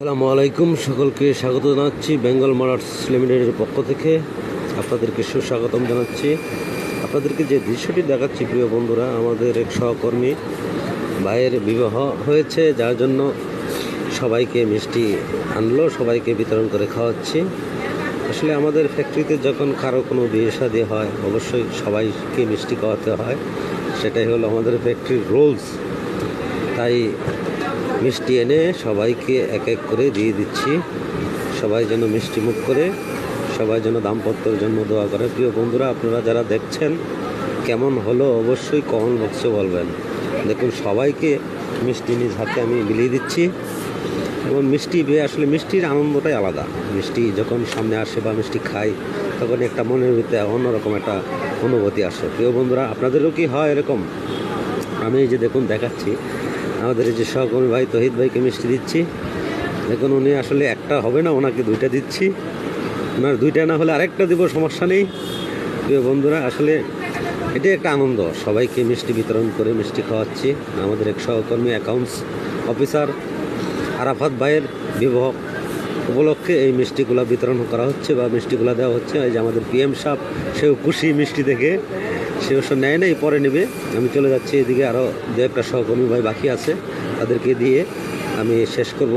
আসসালামু আলাইকুম, সকলকে স্বাগত জানাচ্ছি বেঙ্গল মার্টস লিমিটেডের পক্ষ থেকে। আপনাদেরকে সুস্বাগতম জানাচ্ছি। আপনাদেরকে যে দৃশ্যটি দেখাচ্ছি, প্রিয় বন্ধুরা, আমাদের এক সহকর্মী ভাইয়ের বিবাহ হয়েছে, যার জন্য সবাইকে মিষ্টি আনলো, সবাইকে বিতরণ করে খাওয়াচ্ছি। আসলে আমাদের ফ্যাক্টরিতে যখন কারও কোনো বিয়ে শাদী হয়, অবশ্যই সবাইকে মিষ্টি খাওয়াতে হয়। সেটাই হলো আমাদের ফ্যাক্টরির রোলস তাই মিষ্টি এনে সবাইকে এক এক করে দিয়ে দিচ্ছি। সবাই যেন মিষ্টি মুখ করে, সবাই যেন দাম্পত্যর জন্য দোয়া করে। প্রিয় বন্ধুরা, আপনারা যারা দেখছেন, কেমন হলো অবশ্যই কমেন্ট বক্সে বলবেন। দেখুন, সবাইকে মিষ্টি নিজ হাতে আমি বিলিয়ে দিচ্ছি। এবং মিষ্টি আসলে মিষ্টির আনন্দটাই আলাদা। মিষ্টি যখন সামনে আসে বা মিষ্টি খাই তখন একটা মনের ভিতরে অন্যরকম একটা অনুভূতি আসে। প্রিয় বন্ধুরা, আপনাদেরও কি হয় এরকম? আমি এই যে দেখুন, দেখাচ্ছি। আমাদের যে সহকর্মী ভাই তহিদ ভাইকে মিষ্টি দিচ্ছি। দেখুন, উনি আসলে একটা হবে না, ওনাকে দুইটা দিচ্ছি। ওনার দুইটা না হলে আরেকটা দিব, সমস্যা নেই। প্রিয় বন্ধুরা, আসলে এটাই একটা আনন্দ। সবাইকে মিষ্টি বিতরণ করে মিষ্টি খাওয়াচ্ছি। আমাদের এক সহকর্মী অ্যাকাউন্টস অফিসার আরাফাত ভাইয়ের বিবাহ উপলক্ষে এই মিষ্টিগুলো বিতরণ করা হচ্ছে বা মিষ্টিগুলো দেওয়া হচ্ছে। এই যে আমাদের পিএম সাহেব, সেও খুশি মিষ্টি থেকে সে অবশ্য নেয় নাই, পরে নেবে। আমি চলে যাচ্ছি এদিকে আরও দু একটা সহকর্মী ভাই বাকি আছে, তাদেরকে দিয়ে আমি শেষ করব।